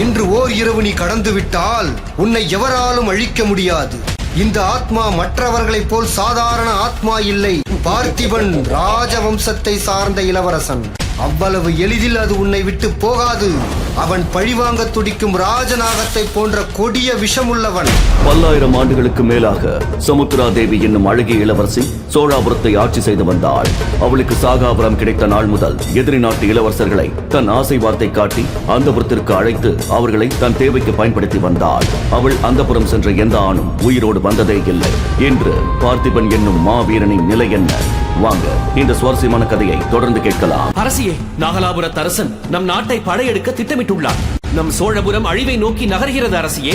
இன்று ஓர் இரவு நீ கடந்து விட்டால் உன்னை எவராலும் அழிக்க முடியாது. இந்த ஆத்மா மற்றவர்களைப் போல் சாதாரண ஆத்மா இல்லை. பார்த்திபன் ராஜவம்சத்தை சார்ந்த இளவரசன். அவ்வளவு எளிதில் அது உன்னை விட்டு போகாது. அவன் பழிவாங்க துடிக்கும் ராஜநாகத்தை போன்ற கொடிய விஷமுள்ளவன். பல்லாயிரம் ஆண்டுகளுக்கு மேலாக சமுத்ரா தேவி என்னும் அழகிய இளவரசி சோழாபுரத்தை ஆட்சி செய்து வந்தாள். அவளுக்கு சாகாபுரம் கிடைத்த நாள் முதல் எதிரி நாட்டு இளவரசர்களை தன் ஆசை வார்த்தை காட்டி அந்தபுரத்திற்கு அழைத்து அவர்களை தன் தேவைக்கு பயன்படுத்தி வந்தாள். அவள் அந்தபுரம் சென்ற எந்த ஆணும் உயிரோடு வந்ததே இல்லை. என்று பார்த்திபன் என்னும் மாவீரனின் நிலை என்ன? வாங்க இந்த சுவாரஸ்யமான கதையை தொடர்ந்து கேட்கலாம். அரசியே நாகலாபுரத் அரசன் நம் நாட்டை படையெடுக்க திட்டமிட்டுள்ளார். நம் சோழபுரம் அழிவை நோக்கி நகர்கிறது அரசியே.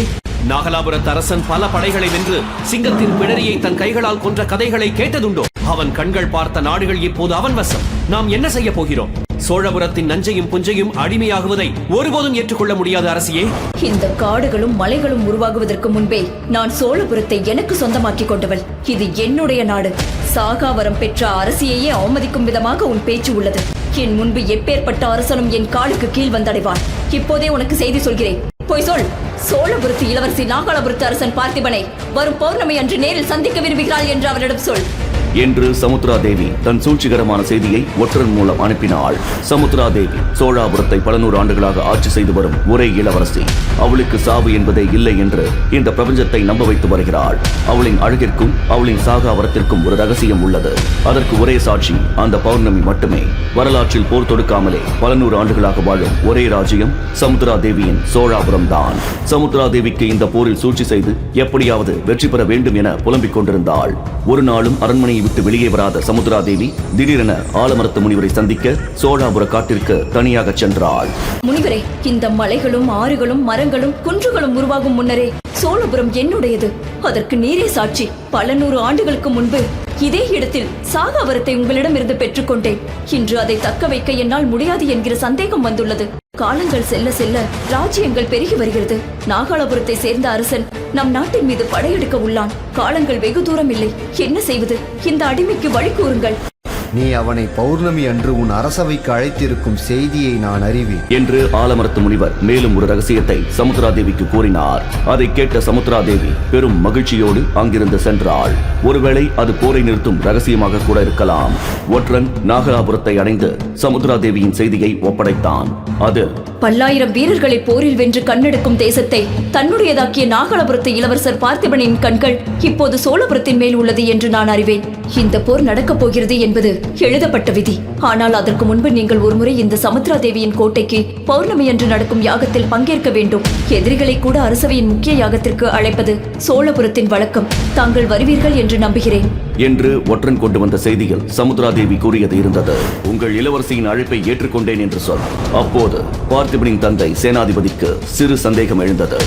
நாகலாபுரத் அரசன் பல படைகளை வென்று சிங்கத்தின் பிடரியை தன் கைகளால் கொன்ற கதைகளை கேட்டதுண்டோ? அவன் கண்கள் பார்த்த நாடுகள் இப்போது அவன் வசம் நாம் என்ன செய்ய போகிறோம்? சோழபுரத்தின் நஞ்சையும் புஞ்சையும் அடிமையாகுவதை ஒருபோதும் ஏற்றுக்கொள்ள முடியாத அரசியே. இந்த காடுகளும் மலைகளும் உருவாகுவதற்கு முன்பே நான் சோழபுரத்தை எனக்கு சொந்தமாக்கிக் கொண்டவள். இது என்னுடைய நாடு. சாகாவரம் பெற்ற அரசியையே அவமதிக்கும் விதமாக உன் பேச்சு உள்ளது. என் முன்பு எப்பேற்பட்ட அரசனும் என் காலுக்கு கீழ் வந்தடைவான். இப்போதே உனக்கு செய்தி சொல்கிறேன். போய் சொல். சோழபுரத்து இளவரசி நாகாலபுரத்து அரசன் பார்த்திபனை வரும் பௌர்ணமி அன்று நேரில் சந்திக்க விரும்புகிறாள் என்று அவரிடம் சொல். என்று சமுத்ரா தேவி தன் சூழ்ச்சிகரமான செய்தியை ஒற்றன் மூலம் அனுப்பினாள். சமுத்ரா தேவி சோழாபுரத்தை பல நூறு ஆண்டுகளாக ஆட்சி செய்து வரும் ஒரே இளவரசி. அவளுக்கு சாவு என்பதே இல்லை என்று இந்த பிரபஞ்சத்தை நம்ப வைத்து வருகிறாள். அவளின் அழகிற்கும் அவளின் சாகாவரத்திற்கும் ஒரு ரகசியம் உள்ளது. அதற்கு ஒரே சாட்சி அந்த பௌர்ணமி மட்டுமே. வரலாற்றில் போர் தொடுக்காமலே பல நூறு ஆண்டுகளாக வாழும் ஒரே ராஜ்யம் சமுத்ரா தேவியின் சோழாபுரம் தான் சமுத்ரா தேவிக்கு இந்த போரில் சூழ்ச்சி செய்து எப்படியாவது வெற்றி பெற வேண்டும் என புலம்பிக் கொண்டிருந்தாள். ஒரு நாளும் அரண்மனையை விட்டு வெளியே வராத சமுத்திராதேவி திடீரென ஆலமரத்து முனிவரை சந்திக்க சோழாபுர காட்டிற்கு தனியாக சென்றாள். முனிவரே இந்த மலைகளும் ஆறுகளும் மரங்களும் குன்றுகளும் உருவாகும் முன்னரே சோழபுரம் என்னுடையது. அதற்கு நீரே சாட்சி. பல நூறு ஆண்டுகளுக்கு முன்பு இதே இடத்தில் சாகாவரத்தை உங்களிடமிருந்து பெற்றுக்கொண்டேன். இன்று அதை தக்க வைக்க என்னால் முடியாது என்கிற சந்தேகம் வந்துள்ளது. காலங்கள் செல்ல செல்ல ராஜ்யங்கள் பெருகி வருகிறது. நாகாலபுரத்தை சேர்ந்த அரசன் நம் நாட்டின் மீது படையெடுக்க உள்ளான். காலங்கள் வெகு தூரம் இல்லை என்ன செய்வது? இந்த அடிமைக்கு வழி கூறுங்கள். நீ அவனை பௌர்ணமி அன்று உன் அரசவைக்கு அழைத்திருக்கும் செய்தியை நான் அறிவேன். என்று ஆலமரத்து முனிவர் மேலும் ஒரு ரகசியத்தை சமுத்ரா தேவிக்கு கூறினார். அதை கேட்ட சமுத்ரா தேவி பெரும் மகிழ்ச்சியோடு அங்கிருந்து சென்றாள். ஒருவேளை அது போரை நிறுத்தும் ரகசியமாக கூட இருக்கலாம். ஒற்றன் நாகலாபுரத்தை அடைந்து சமுத்ரா தேவியின் செய்தியை ஒப்படைத்தான். அது பல்லாயிரம் வீரர்களை போரில் வென்று கண்ணெடுக்கும் தேசத்தை தன்னுடையதாக்கிய நாகலபுரத்து இளவரசர் பார்த்திபனின் கண்கள் இப்போது சோழபுரத்தின் மேல் உள்ளது என்று நான் அறிவேன். இந்த போர் நடக்கப் போகிறது என்பது எழுதப்பட்ட விதி. ஆனால் அதற்கு முன்பு நீங்கள் ஒருமுறை இந்த சமுத்ரா தேவியின் கோட்டைக்கு பௌர்ணமி என்று நடக்கும் யாகத்தில் பங்கேற்க வேண்டும். எதிரிகளை கூட அரசவையின் முக்கிய யாகத்திற்கு அழைப்பது சோழபுரத்தின் வழக்கம். தாங்கள் வருவீர்கள் என்று நம்புகிறேன். என்று ஒற்றன் கொண்டு வந்த செய்தியில் சமுத்ரா தேவி கூறியது இருந்தது. உங்கள் இளவரசியின் அழைப்பை ஏற்றுக்கொண்டேன் என்று சொல் அப்போது பார்த்திபனின் தந்தை சேனாதிபதிக்கு சிறு சந்தேகம் எழுந்தது.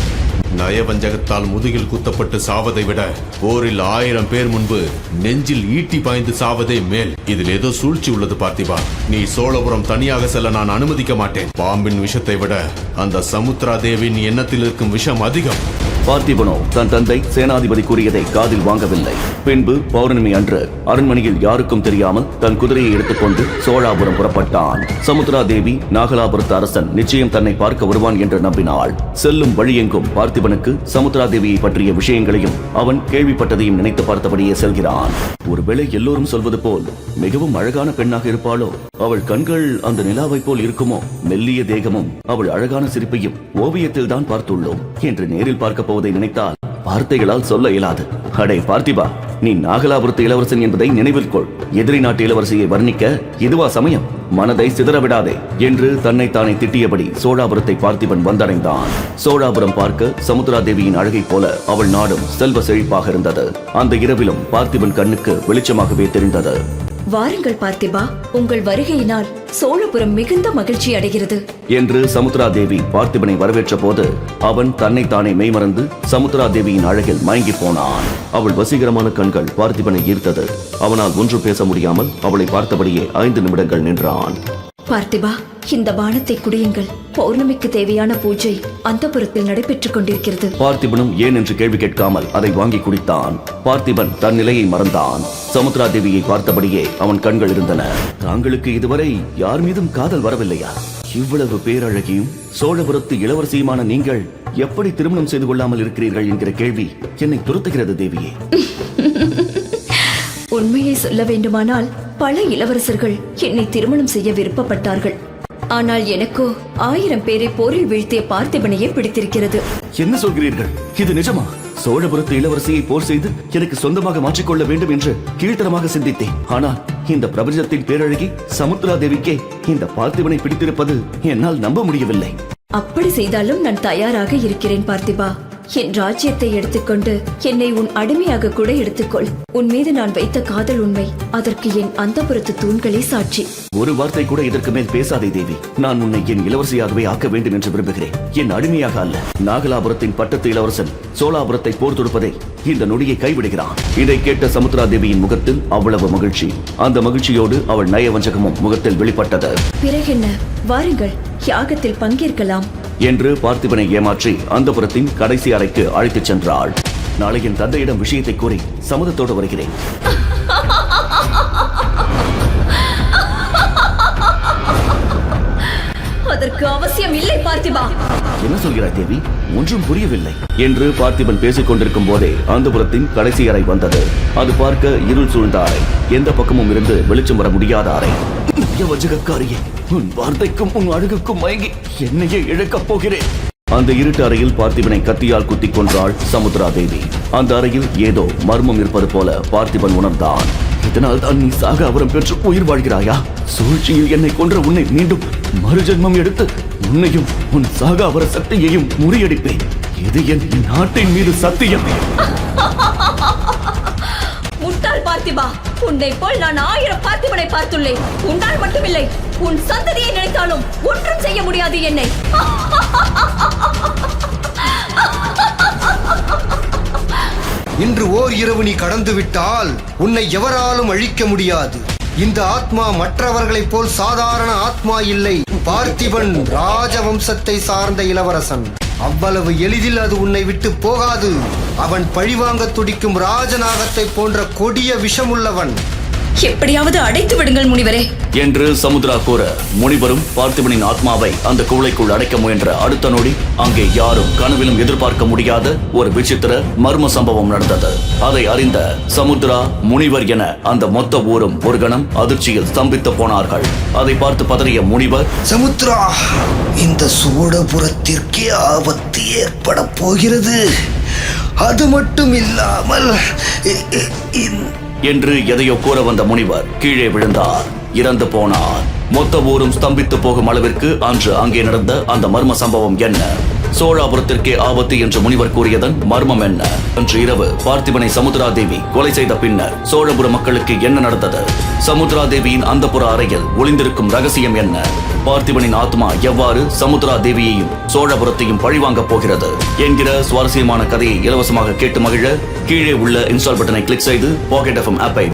நயவஞ்சகத்தால் முதுகில் குத்தப்பட்டு சாவதை விட போரில் ஆயிரம் பேர் முன்பு நெஞ்சில் ஈட்டி பாய்ந்து சாவதே மேல். இதில் ஏதோ சூழ்ச்சி உள்ளது பார்த்திபா. நீ சோழபுரம் தனியாக செல்ல நான் அனுமதிக்க மாட்டேன். பாம்பின் விஷத்தை விட அந்த சமுத்ரா தேவியின் எண்ணத்தில் இருக்கும் விஷம் அதிகம். பார்த்திபனோ தன் தந்தை சேனாதிபதி கூறியதை காதில் வாங்கவில்லை. பின்பு பௌர்ணமி அன்று அரண்மனையில் யாருக்கும் தெரியாமல் தன் குதிரையை எடுத்துக்கொண்டு சோழாபுரம் புறப்பட்டான். சமுத்ரா தேவி நாகலாபுரத்து அரசன் நிச்சயம் தன்னை பார்க்க வருவான் என்று நம்பினாள். செல்லும் வழியெங்கும் பார்த்திபனுக்கு சமுத்ரா தேவியை பற்றிய விஷயங்களையும் அவன் கேள்விப்பட்டதையும் நினைத்து பார்த்தபடியே செல்கிறான். ஒருவேளை எல்லோரும் சொல்வது போல் மிகவும் அழகான பெண்ணாக இருப்பாளோ? அவள் கண்கள் அந்த நிலாவை போல் இருக்குமோ? மெல்லிய தேகமும் அவள் அழகான சிரிப்பையும் ஓவியத்தில் தான் பார்த்துள்ளோம். என்று நேரில் பார்க்க போவதை நினைத்தால் வார்த்தைகளால் சொல்ல இயலாது. அடே பார்த்திபா நீ நாகலாபுரத்து இளவரசன் என்பதை நினைவில் கொள். எதிரி நாட்டு இளவரசியை வர்ணிக்க இதுவா சமயம்? மனதை சிதறவிடாதே என்று தன்னை தானே திட்டியபடி சோழாபுரத்தை பார்த்திபன் வந்தடைந்தான். சோழாபுரம் பார்க்க சமுத்ரா தேவியின் அழகை போல அவள் நாடும் செல்வ செழிப்பாக இருந்தது. அந்த இரவிலும் பார்த்திபன் கண்ணுக்கு வெளிச்சமாகவே தெரிந்தது. வாருங்கள் பார்த்திபா உங்கள் வருகையினால் சோழபுரம் மிகுந்த மகிழ்ச்சி அடைகிறது. என்று சமுத்ரா தேவி பார்த்திபனை வரவேற்ற போது அவன் தன்னைத்தானே மெய்மறந்து சமுத்ரா தேவியின் அழகில் மயங்கி போனான். அவள் வசீகரமான கண்கள் பார்த்திபனை ஈர்த்தது. அவனால் ஒன்று பேச முடியாமல் அவளை பார்த்தபடியே ஐந்து நிமிடங்கள் நின்றான். பார்த்திபா இந்த பானத்தை குடியுங்கள். பௌர்ணமிக்கு தேவையான பூஜை அந்தபுரத்தில் நடைபெற்றுக் கொண்டிருக்கிறது. பார்த்திபனும் ஏன் என்று கேள்வி கேட்காமல் அதை வாங்கி குடித்தான். பார்த்திபன் தன் நிலையை மறந்தான். சமுத்ரா தேவியை பார்த்தபடியே அவன் கண்கள் இருந்தன. தாங்களுக்கு இதுவரை யார் மீதும் காதல் வரவில்லையா? இவ்வளவு பேரழகியும் சோழபுரத்து இளவரசியுமான நீங்கள் எப்படி திருமணம் செய்து கொள்ளாமல் இருக்கிறீர்கள் என்கிற கேள்வி என்னை துரத்துகிறது தேவியே. உண்மையை சொல்ல வேண்டுமானால் பல இளவரசர்கள் என்னை திருமணம் செய்ய விருப்பப்பட்டார்கள். ஆனால் எனக்கோ ஆயிரம் பேரை போரில் வீழ்த்திய பார்த்திபனையே பிடித்திருக்கிறது. என்ன சொல்கிறீர்கள்? இது நிஜமா? சோழபுரத்து இளவரசியை போர் செய்து எனக்கு சொந்தமாக மாற்றிக்கொள்ள வேண்டும் என்று கீழ்த்தரமாக சிந்தித்தேன். ஆனால் இந்த பிரபஞ்சத்தின் பேரழகி சமுத்ரா தேவிக்கே இந்த பார்த்திபனை பிடித்திருப்பது என்னால் நம்ப முடியவில்லை. அப்படி செய்தாலும் நான் தயாராக இருக்கிறேன் பார்த்திபா. என் ராஜ்யத்தை எடுத்துக்கொண்டு என்னை உன் அடிமையாக கூட எடுத்துக்கொள். உன் மீது நான் வைத்த காதல் உண்மை. அதற்கு என் அந்தப்புறத்து தூண்களே சாட்சி. ஒரு வார்த்தை கூட இதற்கு மேல் பேசாதே தேவி. நான் உன்னை என் இளவரசியாகவே ஆக்க வேண்டும் என்று விரும்புகிறேன். என் அடிமையாக அல்ல. நாகலாபுரத்தின் பட்டத்து இளவரசன் சோழாபுரத்தை போர் தொடுப்பதை இந்த நொடியை கைவிடுகிறான். இதை கேட்ட சமுத்ரா தேவியின் முகத்தில் அவ்வளவு மகிழ்ச்சி. அந்த மகிழ்ச்சியோடு அவள் நயவஞ்சகமும் முகத்தில் வெளிப்பட்டது. பிறகென்ன? வாருங்கள். யாகத்தில் பங்கேற்கலாம். என்று பார்த்திபனை ஏமாற்றி அந்தபுரத்தின் கடைசி அறைக்கு அழைத்துச் சென்றாள். நாளை என் தந்தையிடம் விஷயத்தை கூறி சம்மதத்தோடு வருகிறேன். அதற்கு அவசியம் இல்லை பார்த்திபா. என்ன சொல்கிறாய் தேவி? ஒன்றும் புரியவில்லை என்று பார்த்திபன் பேசிக் கொண்டிருக்கும் போதே அந்தபுரத்தின் கடைசி அறை வந்தது. அது பார்க்க இருள் சூழ்ந்த அறை. எந்த பக்கமும் இருந்து வெளிச்சம் வர முடியாத அறை. வஜகக்காரியே உன் வார்த்தைக்கும் உன் அழகுக்கும் மயங்கி என்னையே இழக்கப் போகிறேன். அந்த இருட்டு அறையில் பார்த்திபனை கத்தியால் குத்திக் கொன்றாள் சமுத்ரா தேவி அந்த அறையில் ஏதோ மர்மம் இருப்பது போல பார்த்திபன் உணர்ந்தான். இதனால் தான் நீ சாக அவரம் பெற்று உயிர் வாழ்கிறாயா? சூழ்ச்சியில் என்னை கொன்ற உன்னை மீண்டும் மறுஜென்மம் எடுத்து உன்னையும் உன் சாக அவர சக்தியையும் முறியடிப்பேன். இது என் நாட்டின் மீது சத்தியம். பார்த்திபா உன்னை போல் நான் ஆயிரம் பார்த்திபனை பார்த்துள்ளேன். உன்னால் மட்டுமில்லை உன் சந்ததியை நினைத்தாலும் ஒன்றும் செய்ய முடியாது என்னை. இன்று ஓர் இரவு நீ கடந்து விட்டால் உன்னை எவராலும் அழிக்க முடியாது. இந்த ஆத்மா மற்றவர்களைப் போல் சாதாரண ஆத்மா இல்லை. பார்த்திபன் ராஜவம்சத்தை சார்ந்த இளவரசன். அவ்வளவு எளிதில் அது உன்னை விட்டு போகாது. அவன் பழிவாங்க துடிக்கும் ராஜநாகத்தை போன்ற கொடிய விஷமுள்ளவன். எப்படியாவது அடைத்து விடுங்கள் முனிவரே. என்று சமுத்ரா கூற முனிவரும் பார்த்திபனின் ஆத்மாவை அந்த குவளைக்குள் அடைக்க முயன்ற அடுத்த நொடி அங்கே யாரும் கனவிலும் எதிர்பார்க்க முடியாத ஒரு விசித்திர மர்ம சம்பவம் நடந்தது. அதை அறிந்த சமுத்ரா முனிவர் என அந்த மொத்த ஊரும் ஒரு கணம் அதிர்ச்சியில் ஸ்தம்பித்து போனார்கள். அதை பார்த்து பதறிய முனிவர் சமுத்ரா இந்த சோழபுரத்திற்கே ஆபத்து ஏற்பட போகிறது. அது மட்டும் இல்லாமல் என்று எதையோ கூற வந்த முனிவர் கீழே விழுந்தார். இறந்து போனார். மொத்த ஊரும் ஸ்தம்பித்து போகும் அளவிற்கு அன்று அங்கே நடந்த அந்த மர்ம சம்பவம் என்ன? சோழாபுரத்திற்கே ஆபத்து என்று முனிவர் கூறியதன் மர்மம் என்ன? அன்று இரவு பார்த்திபனை சமுத்ரா தேவி கொலை செய்த பின்னர் சோழபுர மக்களுக்கு என்ன நடந்தது? சமுத்ரா தேவியின் அந்தப்புற அறையில் ஒளிந்திருக்கும் ரகசியம் என்ன? பார்த்திபனின் ஆத்மா எவ்வாறு சமுத்ரா தேவியையும் சோழபுரத்தையும் பழிவாங்கப் போகிறது? என்கிற சுவாரஸ்யமான கதையை இலவசமாக கேட்டு மகிழ கீழே உள்ள இன்ஸ்டால் பட்டனை கிளிக் செய்து பாக்கெட் எஃப்எம் ஆப்பை